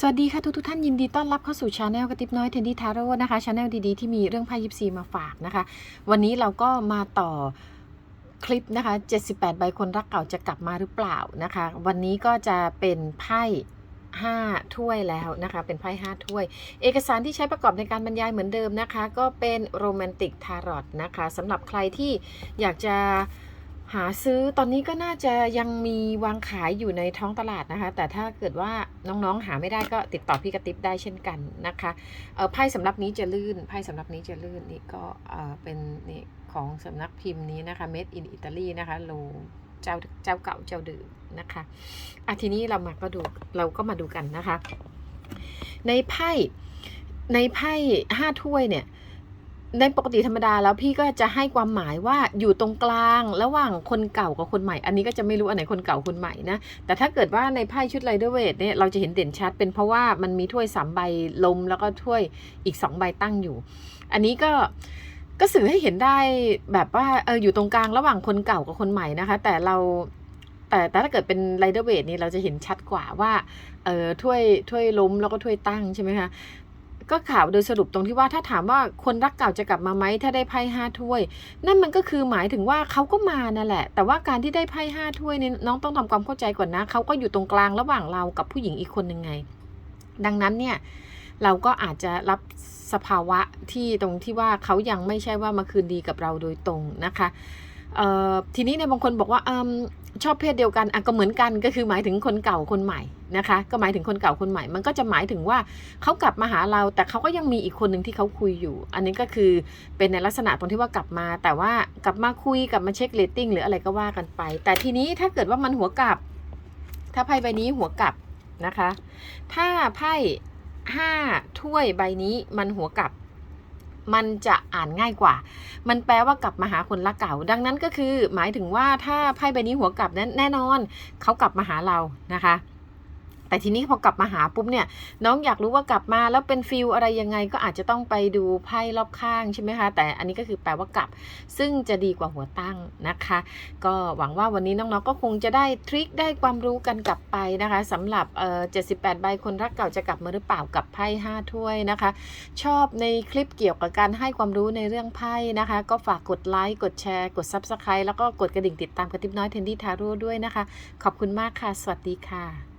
สวัสดีค่ะทุกทุกท่านยินดีต้อนรับเข้าสู่ช anel กระติบน้อยเทนดี้ทาโร่นะคะช anel ดีๆ ที่มีเรื่องไพ่ยิปซีมาฝากนะคะ วันนี้เราก็มาต่อคลิปนะคะ 78 ใบคนรักเก่าจะกลับมาหรือเปล่านะคะ วันนี้ก็จะเป็นไพ่5ถ้วยแล้วนะคะเป็นไพ่5ถ้วย เอกสารที่ใช้ประกอบในการบรรยายเหมือนเดิมนะคะ ก็เป็นโรแมนติกทารอตนะคะสำหรับใครที่อยากจะ หาซื้อตอนนี้ก็น่าจะยังมีวางขายอยู่ในท้องตลาดนะคะ แต่ถ้าเกิดว่าน้องๆหาไม่ได้ก็ติดต่อพี่กระติบได้เช่นกันนะคะเออไพ่สำรับนี้จะลื่นไพ่สำรับนี้จะลื่นนี่ก็เออเป็นนี่ของสำนักพิมพ์นี้นะคะ made in Italy นะคะโลเจ้าเจ้าเก่าเจ้าเดิมนะคะอะทีนี้เรามาก็ดูเราก็มาดูกันนะคะ ในไพ่ในไพ่ห้าถ้วยเนี่ย ในปกติธรรมดาแล้วพี่ก็จะให้ความหมายว่าอยู่ตรงกลางระหว่างคนเก่ากับคนใหม่ อันนี้ก็จะไม่รู้อันไหนคนเก่าคนใหม่นะ แต่ถ้าเกิดว่าในไพ่ชุดไรเดอร์เวทเนี่ยเราจะเห็นเด่นชัด เป็นเพราะว่ามันมีถ้วยสามใบลมแล้วก็ถ้วยอีกสองใบตั้งอยู่ อันนี้ก็ก็สื่อให้เห็นได้แบบว่าเอออยู่ตรงกลางระหว่างคนเก่ากับคนใหม่นะคะ แต่เราแต่แต่ถ้าเกิดเป็นไรเดอร์เวทนี่เราจะเห็นชัดกว่าว่าเออถ้วยถ้วยล้มแล้วก็ถ้วยตั้งใช่ไหมคะ ก็ข่าวโดยสรุปตรงที่ว่าถ้าถามว่าคนรักเก่าจะกลับมาไหมถ้าได้ไพ่ห้าถ้วย นั่นมันก็คือหมายถึงว่าเขาก็มานั่นแหละ แต่ว่าการที่ได้ไพ่ห้าถ้วยนี่น้องต้องทำความเข้าใจก่อนนะเขาก็อยู่ตรงกลางระหว่างเรากับผู้หญิงอีกคนหนึ่งไง ดังนั้นเนี่ยเราก็อาจจะรับสภาวะที่ตรงที่ว่าเขายังไม่ใช่ว่ามาคืนดีกับเราโดยตรงนะคะ ทีนี้เนี่ยบางคนบอกว่าอชอบเพศเดียวกันอะก็เหมือนกันก็คือหมายถึงคนเก่าคนใหม่นะคะ ก็หมายถึงคนเก่าคนใหม่ มันก็จะหมายถึงว่าเขากลับมาหาเรา แต่เขาก็ยังมีอีกคนหนึ่งที่เขาคุยอยู่ อันนี้ก็คือเป็นในลักษณะตรงที่ว่ากลับมา แต่ว่ากลับมาคุยกลับมาเช็คเรตติ้งหรืออะไรก็ว่ากันไป แต่ทีนี้ถ้าเกิดว่ามันหัวกลับ ถ้าไพ่ใบนี้หัวกลับนะคะ ถ้าไพ่ห้าถ้วยใบนี้มันหัวกลับ มันจะอ่านง่ายกว่า มันแปลว่ากลับมาหาคนรักเก่า ดังนั้นก็คือหมายถึงว่าถ้าไพ่ใบนี้หัวกลับนั้นแน่นอน เขากลับมาหาเรานะคะ แต่ทีนี้พอกลับมาหาปุ๊บเนี่ยน้องอยากรู้ว่ากลับมาแล้วเป็นฟิลอะไรยังไงก็อาจจะต้องไปดูไพ่รอบข้างใช่ไหมคะแต่อันนี้ก็คือแปลว่ากลับ ซึ่งจะดีกว่าหัวตั้งนะคะ ก็หวังว่าวันนี้น้องๆก็คงจะได้ทริคได้ความรู้กันกลับไปนะคะสำหรับเอ่อ78ใบคนรักเก่าจะกลับมาหรือเปล่ากับไพ่5ถ้วยนะคะ ชอบในคลิปเกี่ยวกับการให้ความรู้ในเรื่องไพ่นะคะ ก็ฝากกดไลค์กดแชร์ กด Subscribe แล้วก็กดกระดิ่งติดตามกระติบน้อยเทนดี้ทาโร่ด้วยนะคะ ขอบคุณมากค่ะ สวัสดีค่ะ